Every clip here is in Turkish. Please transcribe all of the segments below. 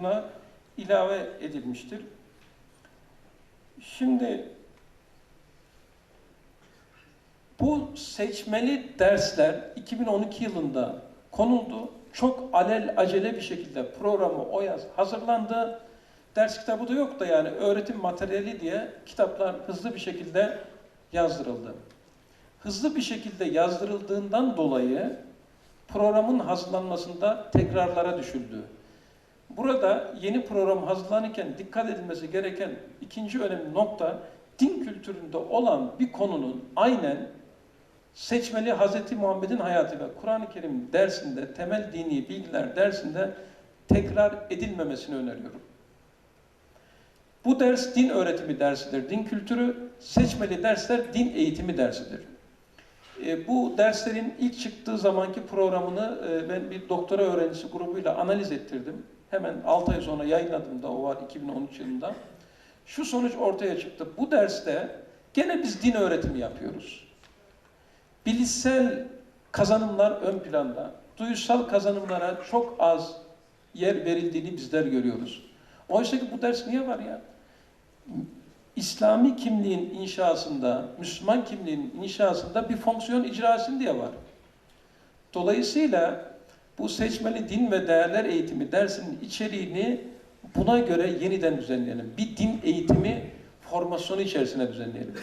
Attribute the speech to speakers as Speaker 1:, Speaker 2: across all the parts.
Speaker 1: buna ilave edilmiştir. Şimdi bu seçmeli dersler 2012 yılında konuldu. Çok alel acele bir şekilde programı o yaz hazırlandı. Ders kitabı da yok da yani öğretim materyali diye kitaplar hızlı bir şekilde yazdırıldı. Hızlı bir şekilde yazdırıldığından dolayı programın hazırlanmasında tekrarlara düşüldü. Burada yeni program hazırlanırken dikkat edilmesi gereken ikinci önemli nokta din kültüründe olan bir konunun aynen seçmeli Hz. Muhammed'in hayatı ve Kur'an-ı Kerim dersinde, temel dini bilgiler dersinde tekrar edilmemesini öneriyorum. Bu ders din öğretimi dersidir, din kültürü, seçmeli dersler din eğitimi dersidir. E, bu derslerin ilk çıktığı zamanki programını e, ben bir doktora öğrencisi grubuyla analiz ettirdim. Hemen 6 ay sonra yayınladım da o var 2013 yılında. Şu sonuç ortaya çıktı. Bu derste gene biz din öğretimi yapıyoruz. Bilişsel kazanımlar ön planda. Duyusal kazanımlara çok az yer verildiğini bizler görüyoruz. Oysa ki bu ders niye var ya? İslami kimliğin inşasında, Müslüman kimliğin inşasında bir fonksiyon icrasın diye var. Dolayısıyla bu seçmeli din ve değerler eğitimi dersinin içeriğini buna göre yeniden düzenleyelim. Bir din eğitimi formasyonu içerisine düzenleyelim.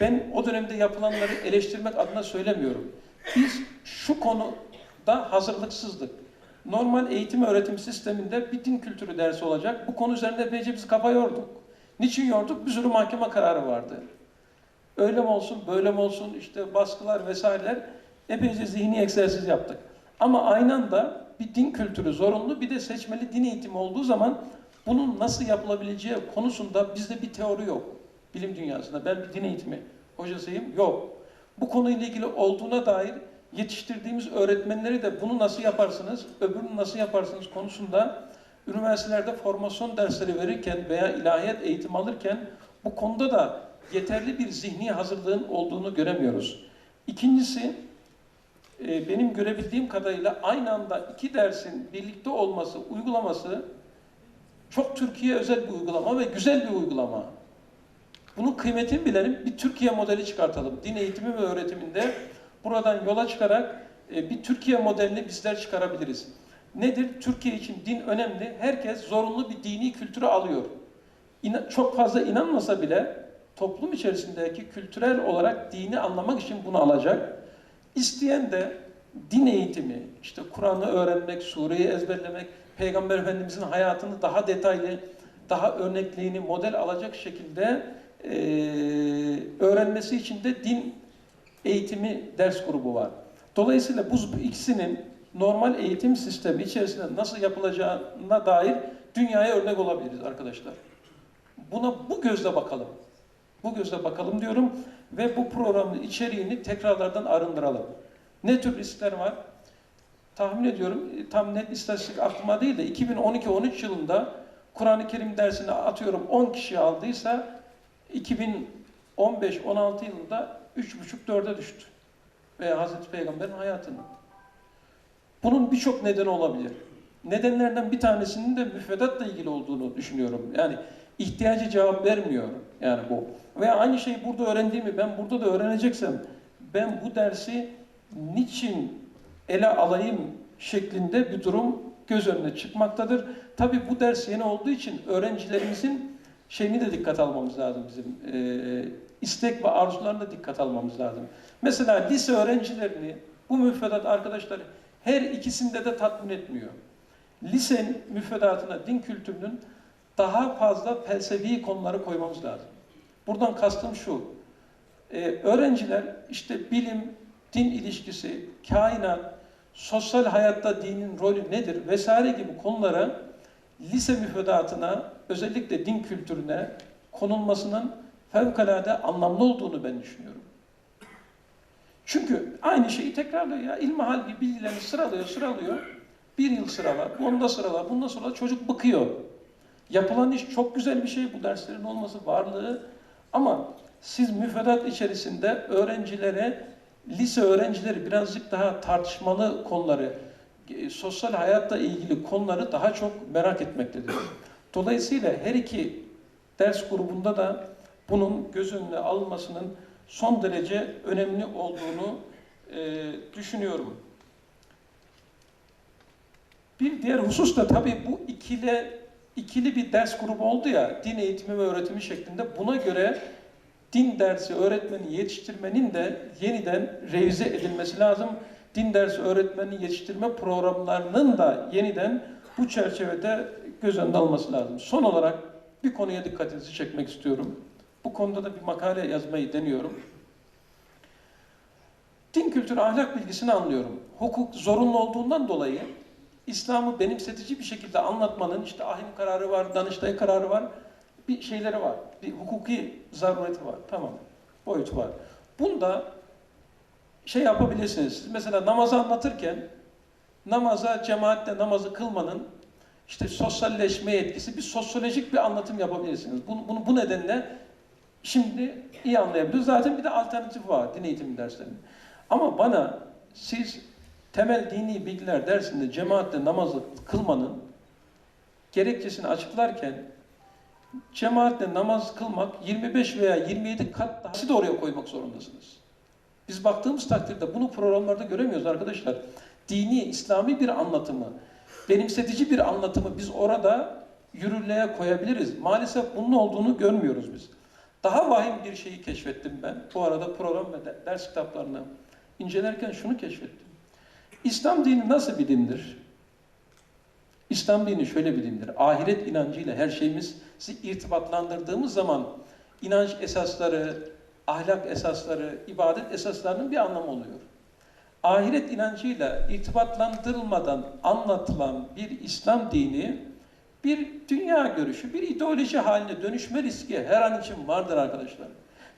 Speaker 1: Ben o dönemde yapılanları eleştirmek adına söylemiyorum. Biz şu konuda hazırlıksızdık. Normal eğitim öğretim sisteminde bir din kültürü dersi olacak. Bu konu üzerinde epeyce biz kafa yorduk. Niçin yorduk? Bir sürü mahkeme kararı vardı. Öyle mi olsun, böyle mi olsun, işte baskılar vesaireler epeyce zihni egzersiz yaptık. Ama aynı anda bir din kültürü zorunlu, bir de seçmeli din eğitimi olduğu zaman bunun nasıl yapılabileceği konusunda bizde bir teori yok. Bilim dünyasında. Ben bir din eğitimi hocasıyım. Yok. Bu konuyla ilgili olduğuna dair yetiştirdiğimiz öğretmenleri de bunu nasıl yaparsınız, öbürünü nasıl yaparsınız konusunda üniversitelerde formasyon dersleri verirken veya ilahiyat eğitim alırken bu konuda da yeterli bir zihni hazırlığın olduğunu göremiyoruz. İkincisi, e, benim görebildiğim kadarıyla aynı anda iki dersin birlikte olması, uygulaması çok Türkiye özel bir uygulama ve güzel bir uygulama. Bunun kıymetini bilelim, bir Türkiye modeli çıkartalım. Din eğitimi ve öğretiminde buradan yola çıkarak e, bir Türkiye modelini bizler çıkarabiliriz. Nedir? Türkiye için din önemli. Herkes zorunlu bir dini kültürü alıyor. Çok fazla inanmasa bile toplum içerisindeki kültürel olarak dini anlamak için bunu alacak. İsteyen de din eğitimi, işte Kur'an'ı öğrenmek, sureyi ezberlemek, Peygamber Efendimizin hayatını daha detaylı, daha örnekliğini model alacak şekilde e, öğrenmesi için de din eğitimi ders grubu var. Dolayısıyla bu ikisinin normal eğitim sistemi içerisinde nasıl yapılacağına dair dünyaya örnek olabiliriz arkadaşlar. Buna bu gözle bakalım. Bu gözle bakalım diyorum ve bu programın içeriğini tekrarlardan arındıralım. Ne tür riskler var? Tahmin ediyorum, tam net istatistik aklıma değil de 2012-13 yılında Kur'an-ı Kerim dersini atıyorum 10 kişi aldıysa 2015-16 yılında 3,5-4'e düştü. Veya Hazreti Peygamber'in hayatını. Bunun birçok nedeni olabilir. Nedenlerden bir tanesinin de müfredatla ilgili olduğunu düşünüyorum. Yani ihtiyacı cevap vermiyor yani bu. Veya aynı şeyi burada öğrendiğimi ben burada da öğreneceksem ben bu dersi niçin ele alayım şeklinde bir durum göz önüne çıkmaktadır. Tabi bu ders yeni olduğu için öğrencilerimizin şeyini de dikkat almamız lazım bizim. E, istek ve arzularına da dikkat almamız lazım. Mesela lise öğrencilerini bu müfredat arkadaşları her ikisinde de tatmin etmiyor. Lisenin müfredatına din kültürünün daha fazla felsefi konuları koymamız lazım. Buradan kastım şu. Ee, öğrenciler işte bilim, din ilişkisi, kainat, sosyal hayatta dinin rolü nedir vesaire gibi konulara lise müfredatına özellikle din kültürüne konulmasının fevkalade anlamlı olduğunu ben düşünüyorum. Çünkü aynı şeyi tekrarlıyor ya. İlmihal gibi bilgilerini sıralıyor, sıralıyor. Bir yıl sırala, onda sırala, bunda sırala çocuk bıkıyor. Yapılan iş çok güzel bir şey bu derslerin olması, varlığı. Ama siz müfredat içerisinde öğrencilere, lise öğrencileri birazcık daha tartışmalı konuları, e, sosyal hayatla ilgili konuları daha çok merak etmektedir. Dolayısıyla her iki ders grubunda da bunun göz önüne alınmasının son derece önemli olduğunu e, düşünüyorum. Bir diğer husus da tabii bu ikili ikili bir ders grubu oldu ya, din eğitimi ve öğretimi şeklinde. Buna göre din dersi öğretmeni yetiştirmenin de yeniden revize edilmesi lazım. Din dersi öğretmeni yetiştirme programlarının da yeniden bu çerçevede göz önüne alması lazım. Son olarak bir konuya dikkatinizi çekmek istiyorum. Bu konuda da bir makale yazmayı deniyorum. Din kültürü ahlak bilgisini anlıyorum. Hukuk zorunlu olduğundan dolayı İslam'ı benimsetici bir şekilde anlatmanın işte ahim kararı var, danıştay kararı var, bir şeyleri var. Bir hukuki zarureti var. Tamam. Boyutu var. Bunda şey yapabilirsiniz. Siz mesela namazı anlatırken namaza, cemaatle namazı kılmanın işte sosyalleşme etkisi bir sosyolojik bir anlatım yapabilirsiniz. Bunu, bunu bu nedenle şimdi iyi anlayabiliriz. Zaten bir de alternatif var din eğitimi derslerinin. Ama bana siz temel dini bilgiler dersinde cemaatle namazı kılmanın gerekçesini açıklarken cemaatle namaz kılmak 25 veya 27 kat daha da oraya koymak zorundasınız. Biz baktığımız takdirde bunu programlarda göremiyoruz arkadaşlar. Dini, İslami bir anlatımı, benimsetici bir anlatımı biz orada yürürlüğe koyabiliriz. Maalesef bunun olduğunu görmüyoruz biz. Daha vahim bir şeyi keşfettim ben. Bu arada program ve ders kitaplarını incelerken şunu keşfettim. İslam dini nasıl bir dindir? İslam dini şöyle bir dindir. Ahiret inancıyla her şeyimizi irtibatlandırdığımız zaman inanç esasları, ahlak esasları, ibadet esaslarının bir anlamı oluyor. Ahiret inancıyla irtibatlandırılmadan anlatılan bir İslam dini bir dünya görüşü, bir ideoloji haline dönüşme riski her an için vardır arkadaşlar.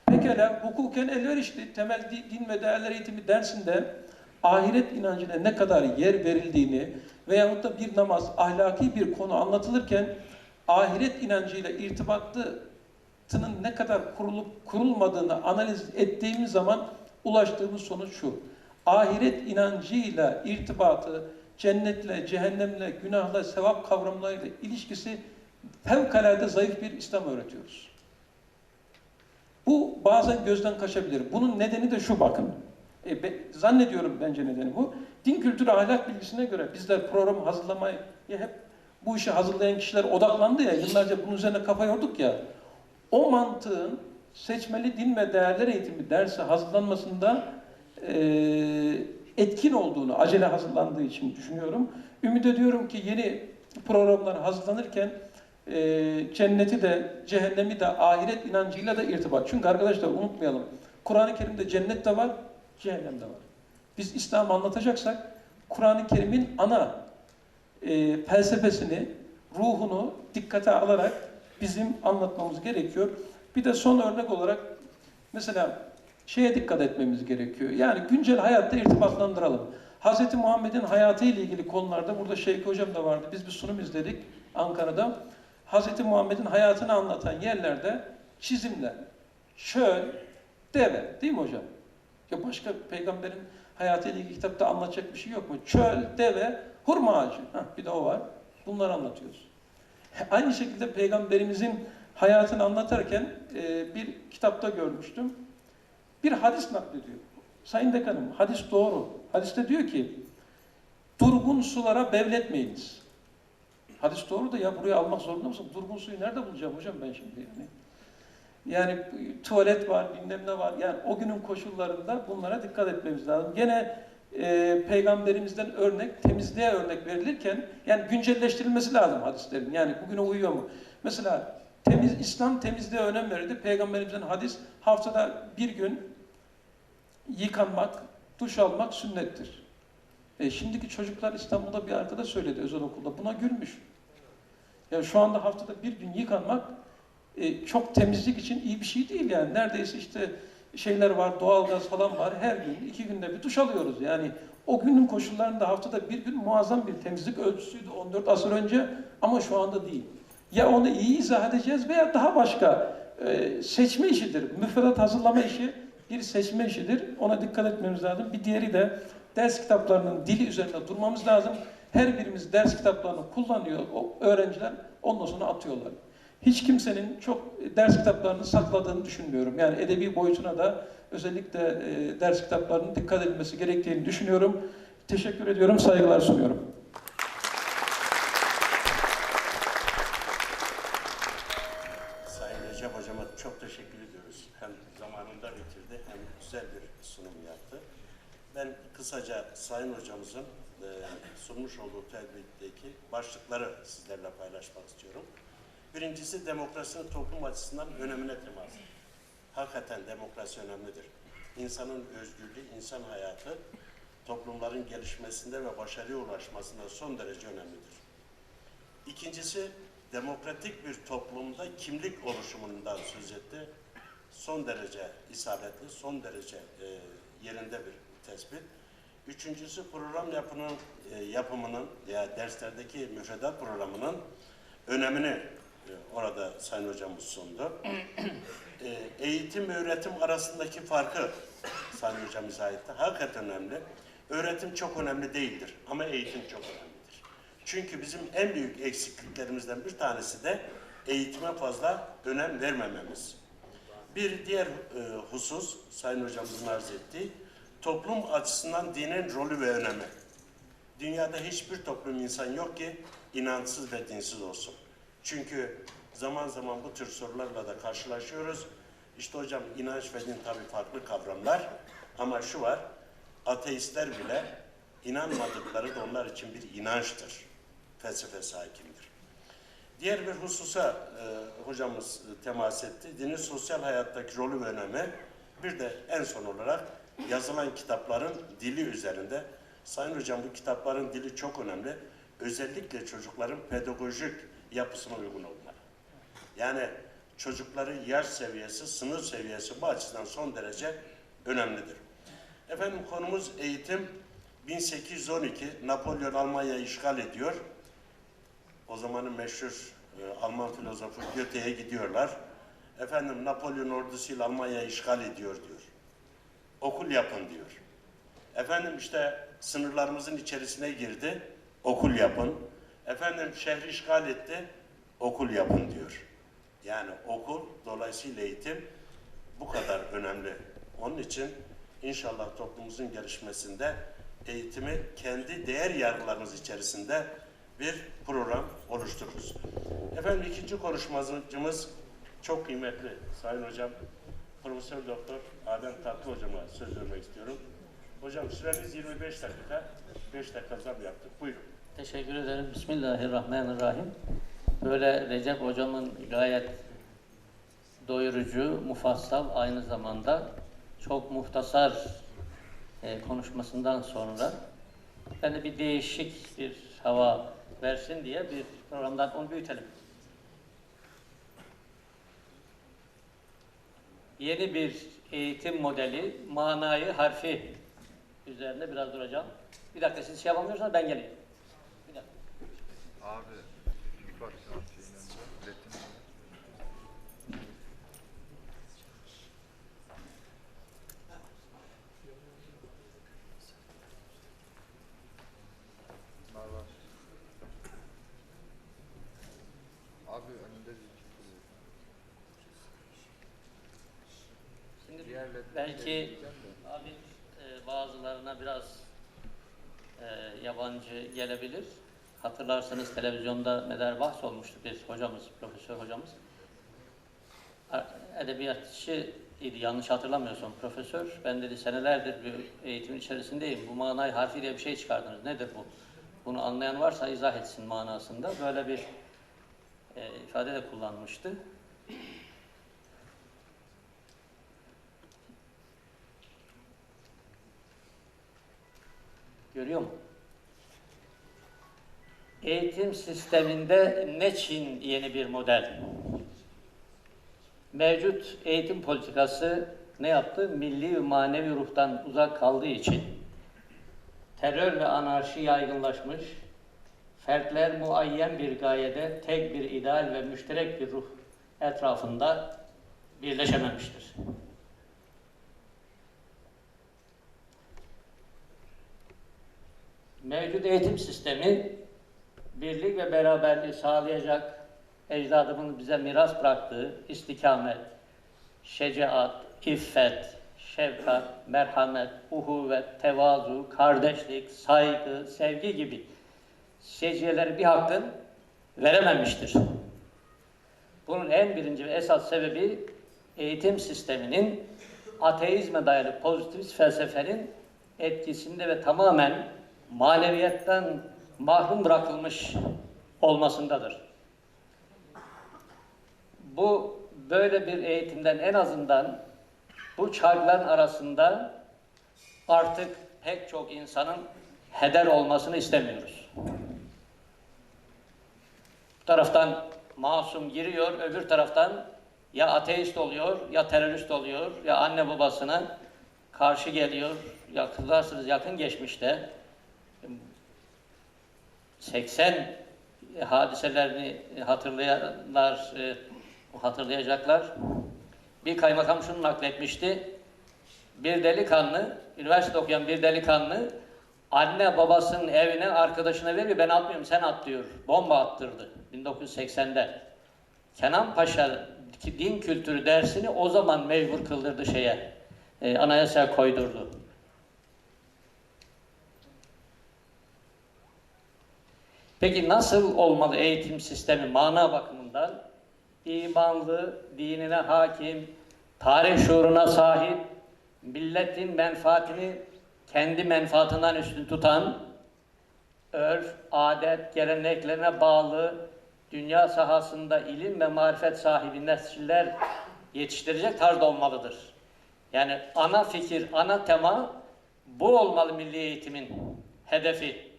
Speaker 1: Pekala hukuken elverişli temel din ve değerler eğitimi dersinde ahiret inancına ne kadar yer verildiğini veyahut da bir namaz, ahlaki bir konu anlatılırken ahiret inancıyla irtibatlının ne kadar kurulup kurulmadığını analiz ettiğimiz zaman ulaştığımız sonuç şu. Ahiret inancıyla irtibatı, cennetle, cehennemle, günahla, sevap kavramlarıyla ilişkisi fevkalade zayıf bir İslam öğretiyoruz. Bu bazen gözden kaçabilir. Bunun nedeni de şu bakın. E, be, zannediyorum bence nedeni bu. Din kültürü ahlak bilgisine göre bizler program hazırlamaya hep bu işi hazırlayan kişiler odaklandı ya, yıllarca bunun üzerine kafa yorduk ya. O mantığın seçmeli din ve değerler eğitimi dersi hazırlanmasında e, etkin olduğunu, acele hazırlandığı için düşünüyorum. Ümit ediyorum ki yeni programlar hazırlanırken e, cenneti de, cehennemi de, ahiret inancıyla da irtibat. Çünkü arkadaşlar unutmayalım, Kur'an-ı Kerim'de cennet de var, cehennem de var. Biz İslam'ı anlatacaksak, Kur'an-ı Kerim'in ana e, felsefesini, ruhunu dikkate alarak bizim anlatmamız gerekiyor. Bir de son örnek olarak mesela şeye dikkat etmemiz gerekiyor. Yani güncel hayatta irtibatlandıralım. Hz. Muhammed'in hayatı ile ilgili konularda, burada Şeyh Hocam da vardı, biz bir sunum izledik Ankara'da. Hz. Muhammed'in hayatını anlatan yerlerde çizimler, çöl, deve değil mi hocam? Ya başka peygamberin hayatı ile ilgili kitapta anlatacak bir şey yok mu? Çöl, deve, hurma ağacı. Heh, bir de o var. Bunları anlatıyoruz. Aynı şekilde peygamberimizin hayatını anlatırken e, bir kitapta görmüştüm. Bir hadis naklediyor. Sayın Dekanım, hadis doğru. Hadiste diyor ki, durgun sulara bevletmeyiniz. Hadis doğru da ya buraya almak zorunda mısın? Durgun suyu nerede bulacağım hocam ben şimdi yani? Yani tuvalet var, bilmem ne var. Yani o günün koşullarında bunlara dikkat etmemiz lazım. Gene e, peygamberimizden örnek, temizliğe örnek verilirken yani güncelleştirilmesi lazım hadislerin. Yani bugüne uyuyor mu? Mesela temiz İslam temizliğe önem verirdi. Peygamberimizden hadis haftada bir gün yıkanmak, duş almak sünnettir. E, şimdiki çocuklar İstanbul'da bir arkadaş söyledi özel okulda. Buna gülmüş. Yani şu anda haftada bir gün yıkanmak e, çok temizlik için iyi bir şey değil yani. Neredeyse işte şeyler var, doğalgaz falan var. Her gün, iki günde bir duş alıyoruz. Yani o günün koşullarında haftada bir gün muazzam bir temizlik ölçüsüydü 14 asır önce ama şu anda değil. Ya onu iyi izah edeceğiz veya daha başka e, seçme işidir. Müfredat hazırlama işi bir seçme işidir. Ona dikkat etmemiz lazım. Bir diğeri de ders kitaplarının dili üzerinde durmamız lazım. Her birimiz ders kitaplarını kullanıyor. O öğrenciler ondan sonra atıyorlar. Hiç kimsenin çok ders kitaplarını sakladığını düşünmüyorum. Yani edebi boyutuna da özellikle e, ders kitaplarının dikkat edilmesi gerektiğini düşünüyorum. Teşekkür ediyorum, saygılar sunuyorum.
Speaker 2: Sayın Recep Hocama çok teşekkür ediyoruz. Hem zamanında bitirdi hem güzel bir sunum yaptı. Ben kısaca Sayın Hocamızın e, sunmuş olduğu tebliğdeki başlıkları sizlerle paylaşmak istiyorum. Birincisi demokrasinin toplum açısından önemine temas. Hakikaten demokrasi önemlidir. İnsanın özgürlüğü, insan hayatı toplumların gelişmesinde ve başarıya ulaşmasında son derece önemlidir. İkincisi, demokratik bir toplumda kimlik oluşumundan söz etti. Son derece isabetli, son derece e, yerinde bir tespit. Üçüncüsü program yapının, e, yapımının ya derslerdeki müfredat programının önemini orada Sayın Hocamız sundu. e, eğitim ve öğretim arasındaki farkı Sayın Hocam izah etti. Hakikaten önemli. Öğretim çok önemli değildir ama eğitim çok önemlidir. Çünkü bizim en büyük eksikliklerimizden bir tanesi de eğitime fazla önem vermememiz. Bir diğer e, husus, Sayın Hocamızın arz ettiği, toplum açısından dinin rolü ve önemi. Dünyada hiçbir toplum insan yok ki inançsız ve dinsiz olsun. Çünkü zaman zaman bu tür sorularla da karşılaşıyoruz. İşte hocam inanç ve din tabii farklı kavramlar ama şu var, ateistler bile inanmadıkları da onlar için bir inançtır. Felsefesi hakimdir. Diğer bir hususa e, hocamız e, temas etti. Dinin sosyal hayattaki rolü ve önemi. Bir de en son olarak yazılan kitapların dili üzerinde. Sayın hocam bu kitapların dili çok önemli. Özellikle çocukların pedagojik yapısına uygun olmalı. Yani çocukların yaş seviyesi, sınıf seviyesi bu açıdan son derece önemlidir. Efendim konumuz eğitim. 1812 Napolyon Almanya'yı işgal ediyor. O zamanın meşhur e, Alman filozofu Goethe'ye gidiyorlar. Efendim Napolyon ordusuyla Almanya'yı işgal ediyor diyor. Okul yapın diyor. Efendim işte sınırlarımızın içerisine girdi. Okul yapın. Efendim şehri işgal etti. Okul yapın diyor. Yani okul dolayısıyla eğitim bu kadar önemli. Onun için inşallah toplumumuzun gelişmesinde eğitimi kendi değer yargılarımız içerisinde bir program oluştururuz. Efendim ikinci konuşmacımız çok kıymetli Sayın Hocam Profesör Doktor Adem Tatlı Hocama söz vermek istiyorum. Hocam süreniz 25 dakika. 5 dakika zam yaptık. Buyurun.
Speaker 3: Teşekkür ederim. Bismillahirrahmanirrahim. Böyle Recep hocamın gayet doyurucu, mufassal aynı zamanda çok muhtasar e, konuşmasından sonra ben de bir değişik bir hava versin diye bir programdan onu büyütelim. Yeni bir eğitim modeli, manayı, harfi üzerinde biraz duracağım. Bir dakika siz şey yapamıyorsanız ben geleyim. Bir dakika.
Speaker 4: Abi Abi önünde bir
Speaker 3: Şimdi
Speaker 4: Diğerle
Speaker 3: belki abi e, bazılarına biraz e, yabancı gelebilir. Hatırlarsanız televizyonda medar bahs olmuştu bir hocamız, profesör hocamız. Edebiyatçı idi yanlış hatırlamıyorsam profesör. Ben dedi senelerdir bir eğitimin içerisindeyim. Bu manayı harfi diye bir şey çıkardınız. Nedir bu? Bunu anlayan varsa izah etsin manasında. Böyle bir e, ifade de kullanmıştı. Görüyor mu? eğitim sisteminde ne Çin yeni bir model? Mevcut eğitim politikası ne yaptı? Milli ve manevi ruhtan uzak kaldığı için terör ve anarşi yaygınlaşmış, fertler muayyen bir gayede tek bir ideal ve müşterek bir ruh etrafında birleşememiştir. Mevcut eğitim sistemi birlik ve beraberliği sağlayacak ecdadımın bize miras bıraktığı istikamet, şecaat, iffet, şefkat, merhamet, uhuvvet, tevazu, kardeşlik, saygı, sevgi gibi seciyeleri bir hakkın verememiştir. Bunun en birinci ve esas sebebi eğitim sisteminin ateizme dayalı pozitivist felsefenin etkisinde ve tamamen maneviyetten mahrum bırakılmış olmasındadır. Bu böyle bir eğitimden en azından bu çarkların arasında artık pek çok insanın heder olmasını istemiyoruz. Bu taraftan masum giriyor, öbür taraftan ya ateist oluyor, ya terörist oluyor, ya anne babasına karşı geliyor. Yakınlarsınız yakın geçmişte 80 hadiselerini hatırlayanlar e, hatırlayacaklar. Bir kaymakam şunu nakletmişti. Bir delikanlı, üniversite okuyan bir delikanlı anne babasının evine arkadaşına veriyor. Ben atmıyorum sen at diyor. Bomba attırdı 1980'de. Kenan Paşa din kültürü dersini o zaman mecbur kıldırdı şeye. E, anayasaya koydurdu. Peki nasıl olmalı eğitim sistemi mana bakımından? İmanlı, dinine hakim, tarih şuuruna sahip, milletin menfaatini kendi menfaatından üstün tutan, örf, adet, geleneklerine bağlı, dünya sahasında ilim ve marifet sahibi nesiller yetiştirecek tarzda olmalıdır. Yani ana fikir, ana tema bu olmalı milli eğitimin hedefi.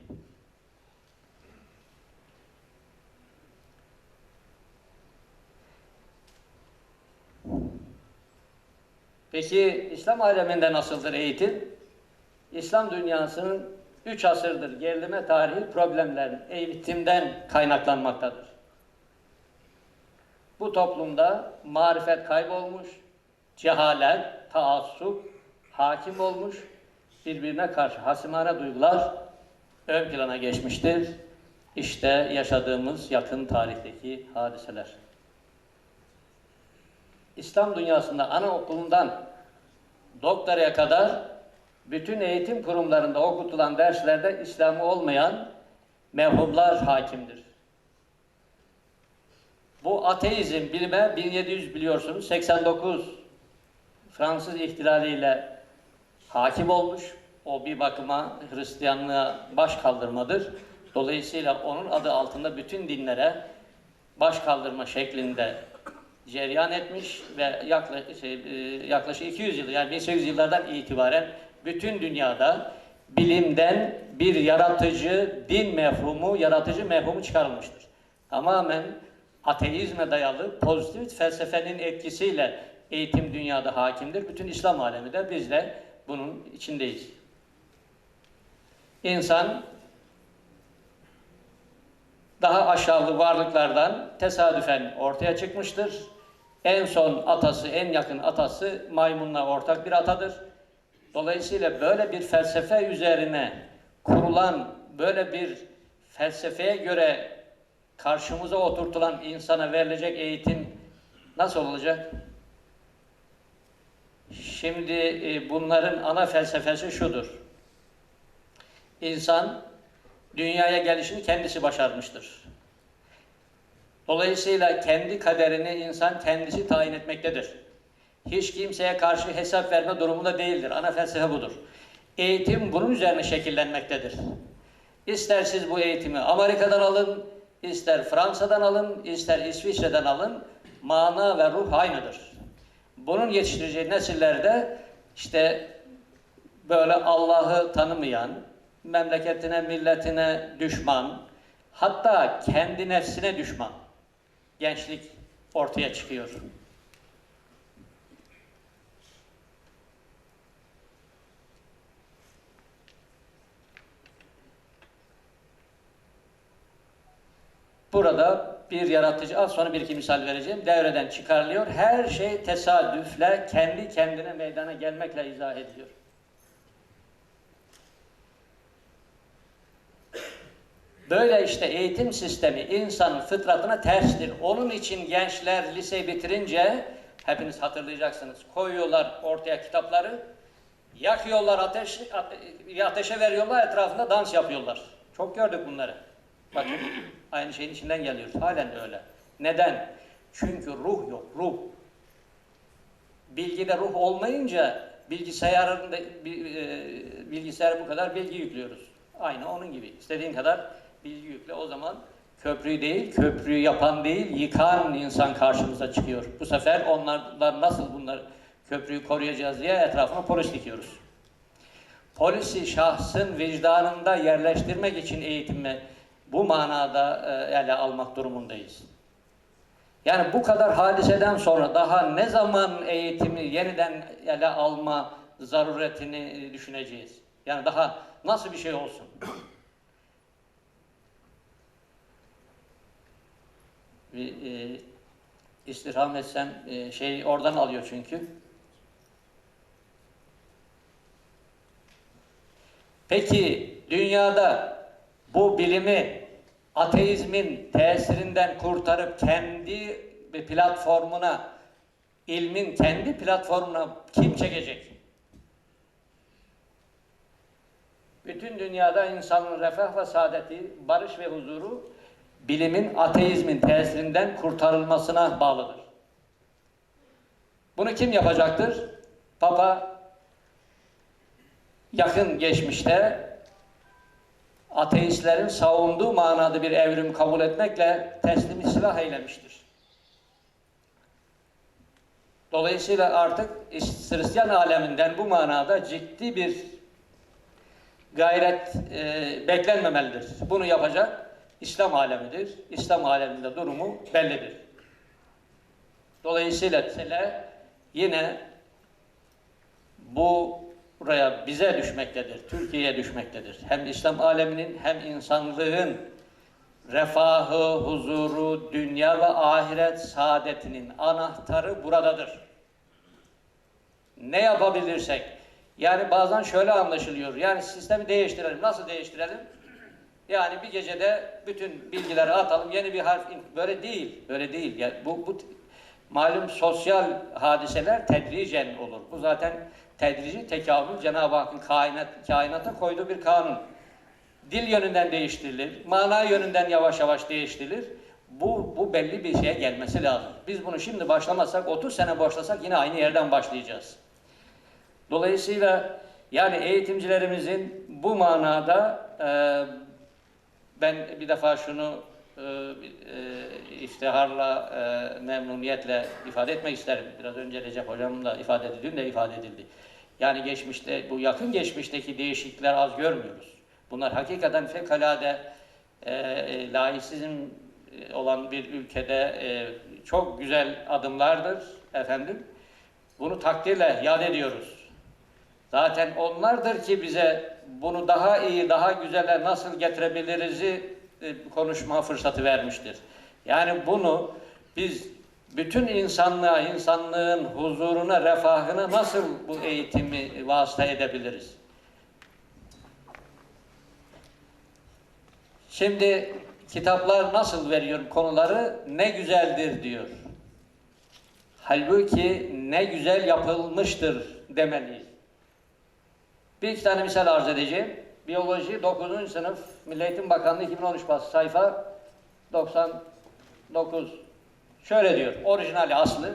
Speaker 3: Peki İslam aleminde nasıldır eğitim? İslam dünyasının üç asırdır gerileme tarihi problemlerin eğitimden kaynaklanmaktadır. Bu toplumda marifet kaybolmuş, cehalet, taassup hakim olmuş, birbirine karşı hasimane duygular ön plana geçmiştir. İşte yaşadığımız yakın tarihteki hadiseler. İslam dünyasında anaokulundan doktoraya kadar bütün eğitim kurumlarında okutulan derslerde İslam'ı olmayan mevhumlar hakimdir. Bu ateizm bilime 1700 biliyorsunuz 89 Fransız ihtilaliyle hakim olmuş. O bir bakıma Hristiyanlığa baş kaldırmadır. Dolayısıyla onun adı altında bütün dinlere baş kaldırma şeklinde cereyan etmiş ve yaklaşık, şey, e, yaklaşık 200 yıl yani 1800 yıllardan itibaren bütün dünyada bilimden bir yaratıcı din mefhumu, yaratıcı mefhumu çıkarılmıştır. Tamamen ateizme dayalı pozitivist felsefenin etkisiyle eğitim dünyada hakimdir. Bütün İslam alemi de biz de bunun içindeyiz. İnsan daha aşağılık varlıklardan tesadüfen ortaya çıkmıştır. En son atası, en yakın atası maymunla ortak bir atadır. Dolayısıyla böyle bir felsefe üzerine kurulan, böyle bir felsefeye göre karşımıza oturtulan insana verilecek eğitim nasıl olacak? Şimdi e, bunların ana felsefesi şudur. İnsan dünyaya gelişini kendisi başarmıştır. Dolayısıyla kendi kaderini insan kendisi tayin etmektedir. Hiç kimseye karşı hesap verme durumunda değildir. Ana felsefe budur. Eğitim bunun üzerine şekillenmektedir. İster siz bu eğitimi Amerika'dan alın, ister Fransa'dan alın, ister İsviçre'den alın, mana ve ruh aynıdır. Bunun yetiştireceği nesillerde işte böyle Allah'ı tanımayan, memleketine, milletine düşman, hatta kendi nefsine düşman gençlik ortaya çıkıyor. Burada bir yaratıcı, az sonra bir iki misal vereceğim, devreden çıkarılıyor. Her şey tesadüfle, kendi kendine meydana gelmekle izah ediliyor. Böyle işte eğitim sistemi insanın fıtratına terstir. Onun için gençler lise bitirince hepiniz hatırlayacaksınız. Koyuyorlar ortaya kitapları, yakıyorlar ateş, ate- ateşe veriyorlar etrafında dans yapıyorlar. Çok gördük bunları. Bakın aynı şeyin içinden geliyoruz. Halen de öyle. Neden? Çünkü ruh yok, ruh. Bilgide ruh olmayınca bilgisayarında bi- e, bilgisayara bu kadar bilgi yüklüyoruz. Aynı onun gibi. İstediğin kadar bilgi yükle. O zaman köprüyü değil, köprüyü yapan değil, yıkan insan karşımıza çıkıyor. Bu sefer onlardan nasıl bunlar köprüyü koruyacağız diye etrafına polis dikiyoruz. Polisi şahsın vicdanında yerleştirmek için eğitimi bu manada e, ele almak durumundayız. Yani bu kadar hadiseden sonra daha ne zaman eğitimi yeniden ele alma zaruretini düşüneceğiz? Yani daha nasıl bir şey olsun? Bir e, istirham etsem e, şey oradan alıyor çünkü. Peki dünyada bu bilimi ateizmin tesirinden kurtarıp kendi bir platformuna, ilmin kendi platformuna kim çekecek? Bütün dünyada insanın refah ve saadeti, barış ve huzuru bilimin ateizmin tesirinden kurtarılmasına bağlıdır. Bunu kim yapacaktır? Papa yakın geçmişte ateistlerin savunduğu manada bir evrim kabul etmekle teslim silah eylemiştir. Dolayısıyla artık Hristiyan aleminden bu manada ciddi bir gayret e, beklenmemelidir. Bunu yapacak İslam alemidir. İslam aleminde durumu bellidir. Dolayısıyla mesele yine bu buraya bize düşmektedir, Türkiye'ye düşmektedir. Hem İslam aleminin hem insanlığın refahı, huzuru, dünya ve ahiret saadetinin anahtarı buradadır. Ne yapabilirsek, yani bazen şöyle anlaşılıyor, yani sistemi değiştirelim. Nasıl değiştirelim? Yani bir gecede bütün bilgileri atalım, yeni bir harf, böyle değil, böyle değil. Yani bu, bu malum sosyal hadiseler tedricen olur. Bu zaten tedrici tekamül Cenab-ı Hakk'ın kainat, kainata koyduğu bir kanun. Dil yönünden değiştirilir, mana yönünden yavaş yavaş değiştirilir. Bu, bu belli bir şeye gelmesi lazım. Biz bunu şimdi başlamazsak, 30 sene başlasak yine aynı yerden başlayacağız. Dolayısıyla yani eğitimcilerimizin bu manada e, ben bir defa şunu e, e, iftiharla, e, memnuniyetle ifade etmek isterim. Biraz önce Recep Hocam'ın da ifade edildi, dün de ifade edildi. Yani geçmişte, bu yakın geçmişteki değişiklikler az görmüyoruz. Bunlar hakikaten fevkalade e, e, laisizm olan bir ülkede e, çok güzel adımlardır efendim. Bunu takdirle yad ediyoruz. Zaten onlardır ki bize bunu daha iyi, daha güzele nasıl getirebilirizi e, konuşma fırsatı vermiştir. Yani bunu biz bütün insanlığa, insanlığın huzuruna, refahına nasıl bu eğitimi vasıta edebiliriz? Şimdi kitaplar nasıl veriyor konuları? Ne güzeldir diyor. Halbuki ne güzel yapılmıştır demeliyiz. Bir iki tane misal arz edeceğim. Biyoloji 9. sınıf Milli Eğitim Bakanlığı 2013 bas sayfa 99. Şöyle diyor, orijinali aslı.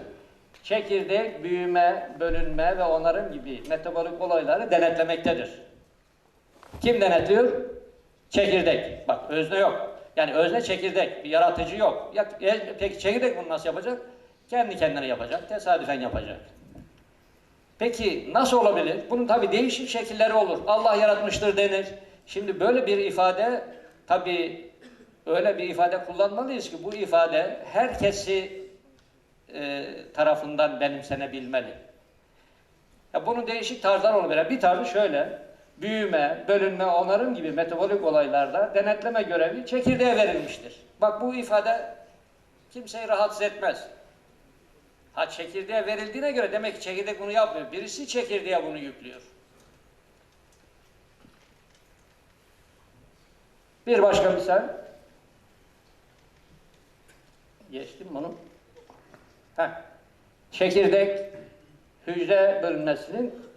Speaker 3: Çekirdek büyüme, bölünme ve onarım gibi metabolik olayları denetlemektedir. Kim denetliyor? Çekirdek. Bak özne yok. Yani özne çekirdek, bir yaratıcı yok. Ya, e, peki çekirdek bunu nasıl yapacak? Kendi kendine yapacak, tesadüfen yapacak. Peki nasıl olabilir? Bunun tabi değişik şekilleri olur. Allah yaratmıştır denir. Şimdi böyle bir ifade tabi öyle bir ifade kullanmalıyız ki bu ifade herkesi e, tarafından benimsenebilmeli. Ya bunun değişik tarzlar olabilir. Bir tarzı şöyle. Büyüme, bölünme, onarım gibi metabolik olaylarda denetleme görevi çekirdeğe verilmiştir. Bak bu ifade kimseyi rahatsız etmez. Ha çekirdeğe verildiğine göre demek ki çekirdek bunu yapmıyor. Birisi çekirdeğe bunu yüklüyor. Bir başka misal. Geçtim bunu. Heh. Çekirdek hücre bölünmesinin